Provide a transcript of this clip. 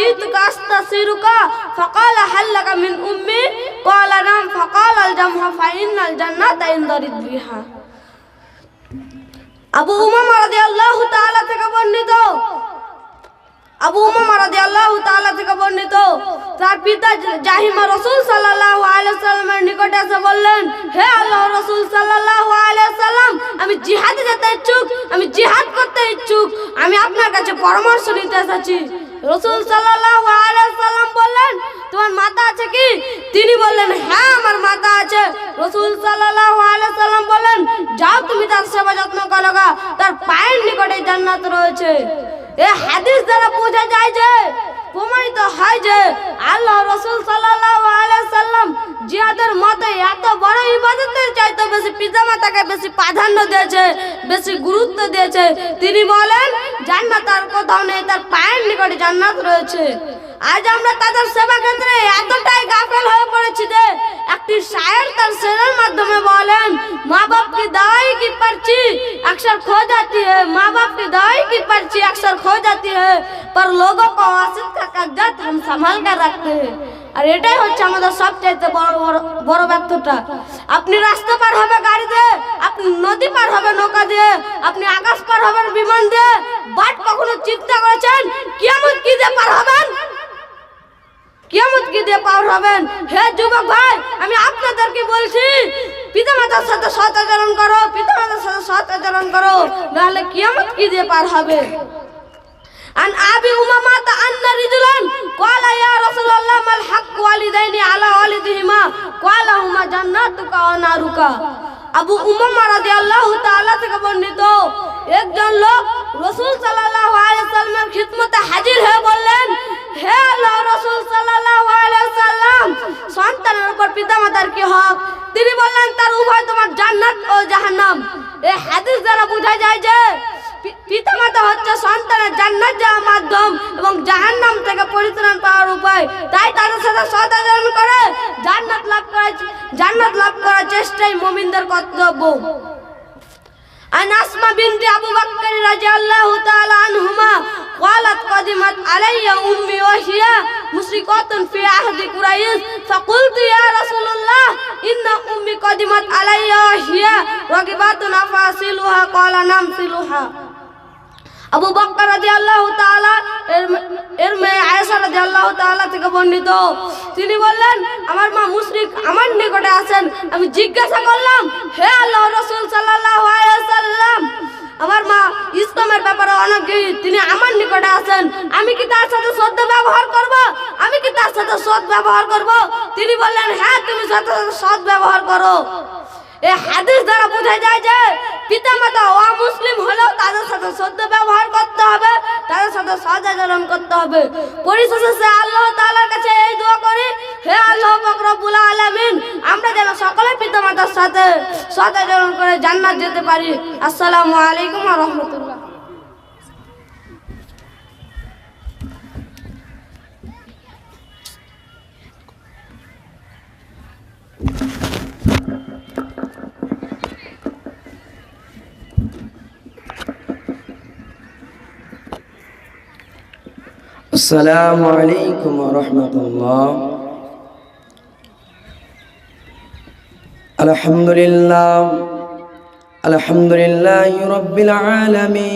جئتك أستسيرك فقال هل لك من أمي قال نعم فقال الجمع فإن الجنة عند ربها আবু উমামা রাদিয়াল্লাহু তাআলা থেকে বর্ণিত আবু উমামা রাদিয়াল্লাহু তাআলা থেকে বর্ণিত তার পিতা জাহিমা রাসূল সাল্লাল্লাহু আলাইহি সাল্লামের নিকটে এসে বললেন হে আল্লাহ রাসূল সাল্লাল্লাহু আলাইহি সাল্লাম আমি জিহাদে যেতে ইচ্ছুক আমি জিহাদ করতে ইচ্ছুক আমি আপনার কাছে পরামর্শ নিতে এসেছি রাসূল সাল্লাল্লাহু আলাইহি সাল্লাম বললেন, তোমার মাতা আছে কি? তিনি বললেন হ্যাঁ আমার মাতা আছে। রসুল সাল্লাল্লাহু আলাইহি সাল্লাম বললেন, যাও তুমি তার সেবা যত্ন করো তার পায়ের নিকটে জান্নাত রয়েছে। এ হাদিস দ্বারা বোঝা যায় যে প্রমাণিত হয় যে আল্লাহ রসুল সাল্লাম জিহাদের মতে এত বড় ইবাদতের চাইতে বেশি পিতামাতাকে বেশি প্রাধান্য দিয়েছে, বেশি গুরুত্ব দিয়েছে। তিনি বলেন জান্নাত আর কোথাও নেই, তার পায়ের নিকটে জান্নাত রয়েছে। আজ আমরা তাদের সেবা ক্ষেত্রে এতটাই গাফেল হয়ে পড়েছি যে একটি শায়ের তার শেরের মাধ্যমে বলেন মা বাপ की दवाई की पर्ची अक्सर खो जाती है माँ बाप की दवाई की पर्ची अक्सर खो जाती है पर लोगों को वासित का कागजात हम संभाल कर रखते हैं আর এটাই হচ্ছে আমাদের সবচাইতে বড় বড় বড় ব্যর্থতা আপনি রাস্তা পার হবে গাড়ি দিয়ে আপনি নদী পার হবে নৌকা দিয়ে আপনি আকাশ পার হবেন বিমান দিয়ে বাট কখনো চিন্তা করেছেন কিয়ামত কি দিয়ে পার হবেন কিয়ামত কি দিয়ে পার হবেন হে যুবক ভাই আমি আপনাদেরকে বলছি পিতামাতার সাথে সৎ আচরণ করো পিতামাতার সাথে সৎ আচরণ করো নাহলে কিয়ামত কি দিয়ে পার হবে عن أبي أمامة أن رجلا قال يا رسول الله ما الحق والدين على والدهما قال هما جناتك ونارك আবু উমামা রাদিয়াল্লাহু তাআলা থেকে বর্ণিত একজন লোক রাসূল সাল্লাল্লাহু আলাইহি সাল্লামের খিদমতে হাজির হয়ে তার কি হক? তিনি বললেন, তার উভয় তোমার জান্নাত ও জাহান্নাম। এই হাদিস দ্বারা বোঝা যায় যে পিতামাতা হচ্ছে সন্তানের জান্নাত যাওয়ার মাধ্যম এবং জাহান্নাম থেকে পরিত্রাণ পাওয়ার উপায়। তাই তাদের সাথে সদাচরণ করে, জান্নাত লাভ করার জান্নাত লাভ করার চেষ্টাই মুমিনদের কর্তব্য। আনাসমা বিনতি আবু বকর রাদিয়াল্লাহু তাআলা আনহুমা قدمت علي أمي وهي مشركة في عهد قريش فقلت يا رسول الله إن أمي قدمت علي وهي راغبة أفاصلها قال نعم صلها আবু বকর রাদিয়াল্লাহু তাআলা এর এর মেয়ে আয়েশা রাদিয়াল্লাহু তাআলা থেকে বর্ণিত তিনি বললেন আমার মা মুশরিক আমার নিকটে আছেন আমি জিজ্ঞাসা করলাম হে আল্লাহ রাসূল সাল্লাল্লাহু আলাইহি সাল্লাম আমার মা ইসলামের ব্যাপারে অনগ্রহী তিনি আমার নিকটে আছেন। আমি কি তার সাথে সদ্য ব্যবহার করব? আমি কি তার সাথে সৎ ব্যবহার করব? তিনি বললেন হ্যাঁ তুমি সাথে সৎ ব্যবহার করো। এই হাদিস দ্বারা বোঝা যায় যে পিতামাতা অমুসলিম হলেও তাদের সাথে সদ্য ব্যবহার করতে হবে, তাদের সাথে সদাচরণ করতে হবে। পরিশেষে সে আল্লাহ তাআলার কাছে এই দোয়া করি হে আল্লাহ পাক রব্বুল আলামিন আমরা যেন সকলে পিতামাতার সাথে সদাচরণ করে জান্নাত যেতে পারি আসসালামু আলাইকুম ওয়া রাহমাতুল্লাহ السلام عليكم ورحمة الله আলহামদুলিল্লাহ আলহামদুলিল্লাহ রব্বিল আলমী